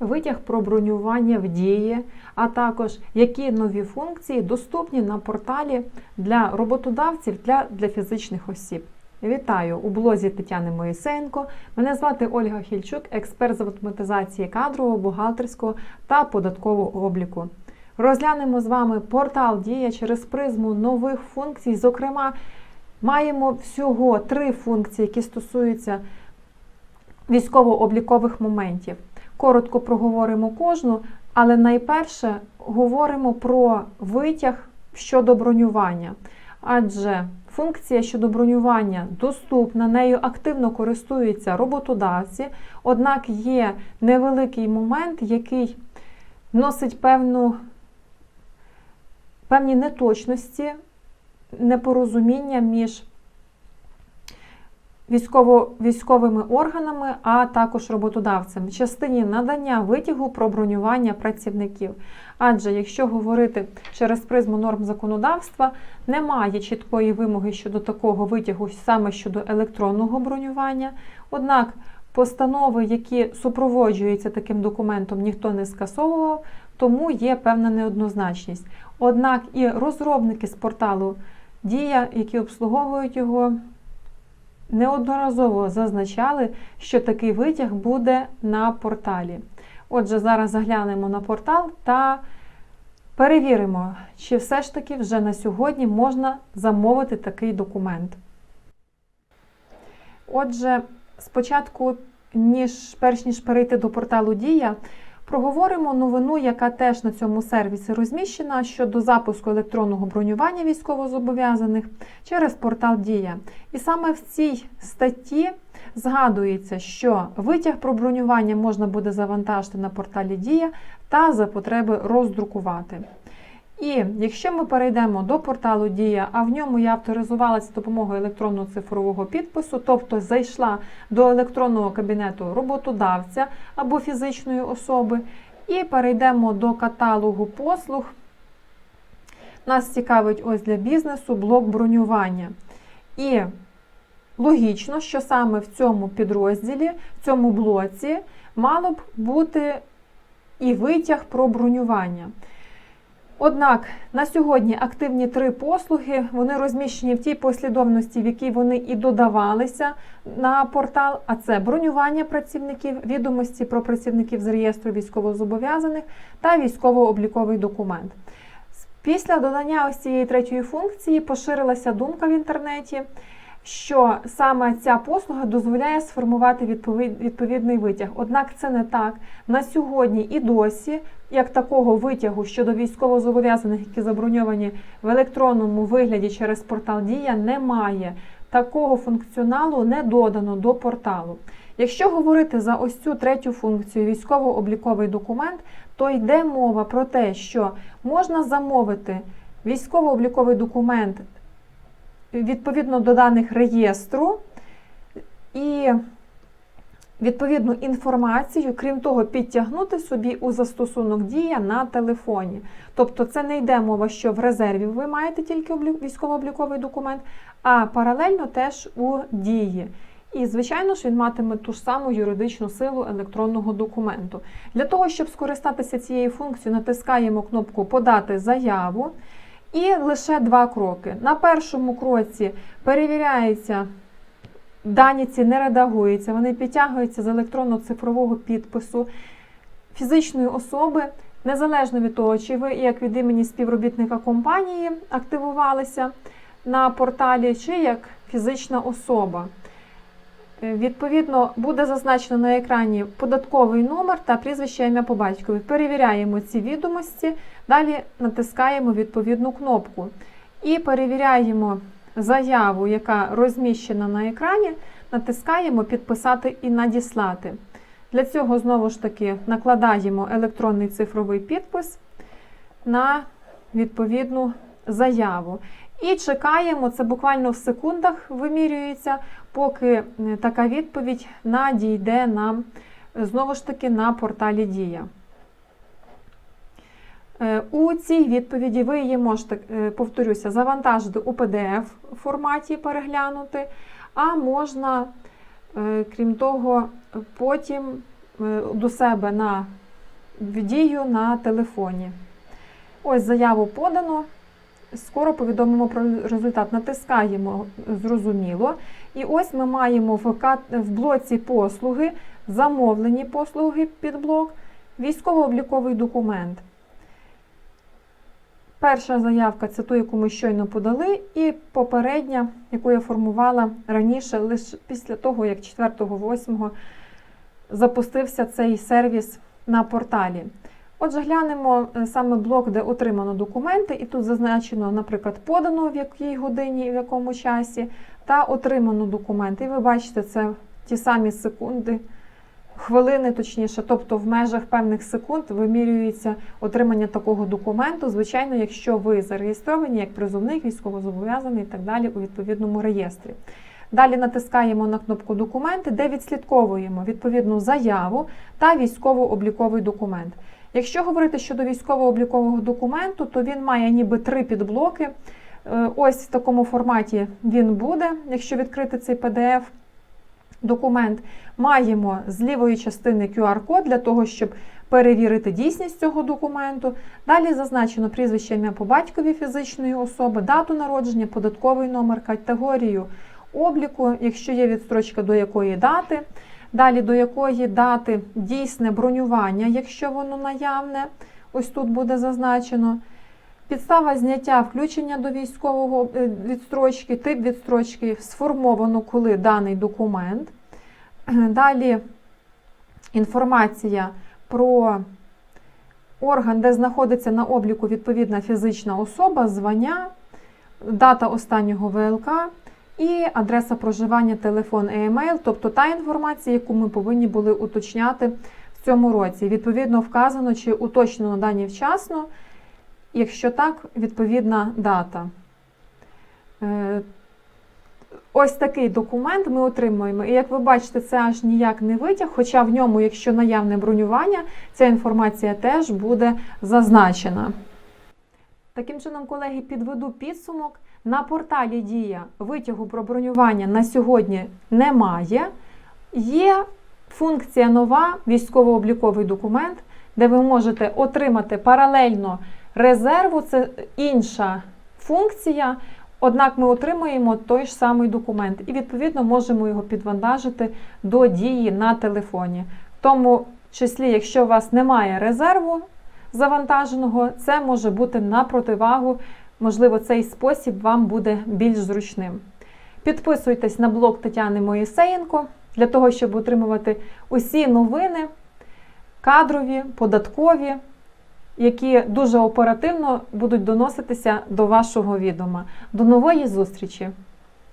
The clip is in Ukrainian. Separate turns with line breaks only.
витяг про бронювання в дії, а також які нові функції доступні на порталі для роботодавців для, для фізичних осіб. Вітаю у блозі Тетяни Моїсеєнко. Мене звати Ольга Хільчук, експерт з автоматизації кадрового, бухгалтерського та податкового обліку. Розглянемо з вами портал Дія через призму нових функцій. Зокрема, маємо всього три функції, які стосуються військово-облікових моментів. Коротко проговоримо кожну, але найперше говоримо про витяг щодо бронювання. Адже функція щодо бронювання доступна, нею активно користуються роботодавці, однак є невеликий момент, який носить певну, певні неточності, непорозуміння між військово, військовими органами, а також роботодавцем в частині надання витягу про бронювання працівників. Адже якщо говорити через призму норм законодавства, немає чіткої вимоги щодо такого витягу саме щодо електронного бронювання. Однак постанови, які супроводжуються таким документом, ніхто не скасовував, тому є певна неоднозначність. Однак і розробники з порталу Дія, які обслуговують його, неодноразово зазначали, що такий витяг буде на порталі. Отже, зараз заглянемо на портал та перевіримо, чи все ж таки вже на сьогодні можна замовити такий документ. Отже, спочатку, ніж перш ніж перейти до порталу Дія, проговоримо новину, яка теж на цьому сервісі розміщена щодо запуску електронного бронювання військовозобов'язаних через портал Дія. І саме в цій статті згадується, що витяг про бронювання можна буде завантажити на порталі Дія та за потреби роздрукувати. І якщо ми перейдемо до порталу Дія, а в ньому я авторизувалася з допомогою електронного цифрового підпису, тобто зайшла до електронного кабінету роботодавця або фізичної особи, і перейдемо до каталогу послуг. Нас цікавить ось для бізнесу блок бронювання. І логічно, що саме в цьому підрозділі, в цьому блоці, мало б бути і витяг про бронювання. Однак на сьогодні активні три послуги, вони розміщені в тій послідовності, в якій вони і додавалися на портал. А це бронювання працівників, відомості про працівників з реєстру військовозобов'язаних та військово-обліковий документ. Після додання ось цієї третьої функції поширилася думка в інтернеті, що саме ця послуга дозволяє сформувати відповідний витяг. Однак це не так. На сьогодні і досі, як такого витягу щодо військовозобов'язаних, які заброньовані в електронному вигляді через портал Дія, немає. Такого функціоналу не додано до порталу. Якщо говорити за ось цю третю функцію військово-обліковий документ, то йде мова про те, що можна замовити військово-обліковий документ відповідно до даних реєстру і відповідну інформацію, крім того, підтягнути собі у застосунок Дія на телефоні. Тобто це не йде мова, що в резерві ви маєте тільки військово-обліковий документ, а паралельно теж у дії. І, звичайно ж, він матиме ту ж саму юридичну силу електронного документу. Для того, щоб скористатися цією функцією, натискаємо кнопку Подати заяву. І лише два кроки. На першому кроці перевіряється, дані ці не редагуються, вони підтягуються з електронно-цифрового підпису фізичної особи, незалежно від того, чи ви як від імені співробітника компанії активувалися на порталі, чи як фізична особа. Відповідно, буде зазначено на екрані податковий номер та прізвище ім'я по батькові. Перевіряємо ці відомості, далі натискаємо відповідну кнопку і перевіряємо заяву, яка розміщена на екрані, натискаємо Підписати і надіслати. Для цього, знову ж таки, накладаємо електронний цифровий підпис на відповідну заяву. І чекаємо, це буквально в секундах вимірюється, поки е, така відповідь надійде нам знову ж таки на порталі Дія. Е, у цій відповіді ви її можете, е, повторюся, завантажити у PDF форматі переглянути, а можна, крім того, потім до себе на дію на телефоні. Ось заяву подано. Скоро повідомимо про результат. Натискаємо зрозуміло. І ось ми маємо в блоці послуги, замовлені послуги під блок, військово-обліковий документ. Перша заявка це ту, яку ми щойно подали, і попередня, яку я формувала раніше, лише після того, як 4-8 запустився цей сервіс на порталі. Отже, глянемо е, саме блок, де отримано документи, і тут зазначено, наприклад, подано в якій годині в якому часі, та отримано документи. І ви бачите, це ті самі секунди, хвилини, точніше, тобто в межах певних секунд вимірюється отримання такого документу. Звичайно, якщо ви зареєстровані як призовник, військовозобов'язаний і так далі у відповідному реєстрі. Далі натискаємо на кнопку Документи, де відслідковуємо відповідну заяву та військово-обліковий документ. Якщо говорити щодо військово-облікового документу, то він має ніби три підблоки. Е, Ось в такому форматі він буде, якщо відкрити цей PDF документ. Маємо з лівої частини QR-код для того, щоб перевірити дійсність цього документу. Далі зазначено прізвище ім'я по батькові фізичної особи, дату народження, податковий номер, категорію обліку, якщо є відстрочка до якої дати. Далі до якої дати дійсне бронювання, якщо воно наявне, ось тут буде зазначено. Підстава зняття включення до військового е, відстрочки, тип відстрочки сформовано, коли даний документ. Далі інформація про орган, де знаходиться на обліку відповідна фізична особа, звання, дата останнього ВЛК і адреса проживання, телефон і емейл, тобто та інформація, яку ми повинні були уточняти в цьому році. Відповідно, вказано, чи уточнено дані вчасно, якщо так, відповідна дата. Е, Ось такий документ ми отримуємо. І як ви бачите, це аж ніяк не витяг, хоча в ньому, якщо наявне бронювання, ця інформація теж буде зазначена. Таким чином, колеги, підведу підсумок. На порталі Дія витягу про бронювання на сьогодні немає. Є функція нова військово-обліковий документ, де ви можете отримати паралельно резерву. Це інша функція. Однак ми отримуємо той ж самий документ і, відповідно, можемо його підвантажити до дії на телефоні. В тому числі, якщо у вас немає резерву завантаженого, це може бути на противагу. Можливо, цей спосіб вам буде більш зручним. Підписуйтесь на блог Тетяни Моїсеєнко для того, щоб отримувати усі новини, кадрові, податкові, які дуже оперативно будуть доноситися до вашого відома. До нової зустрічі!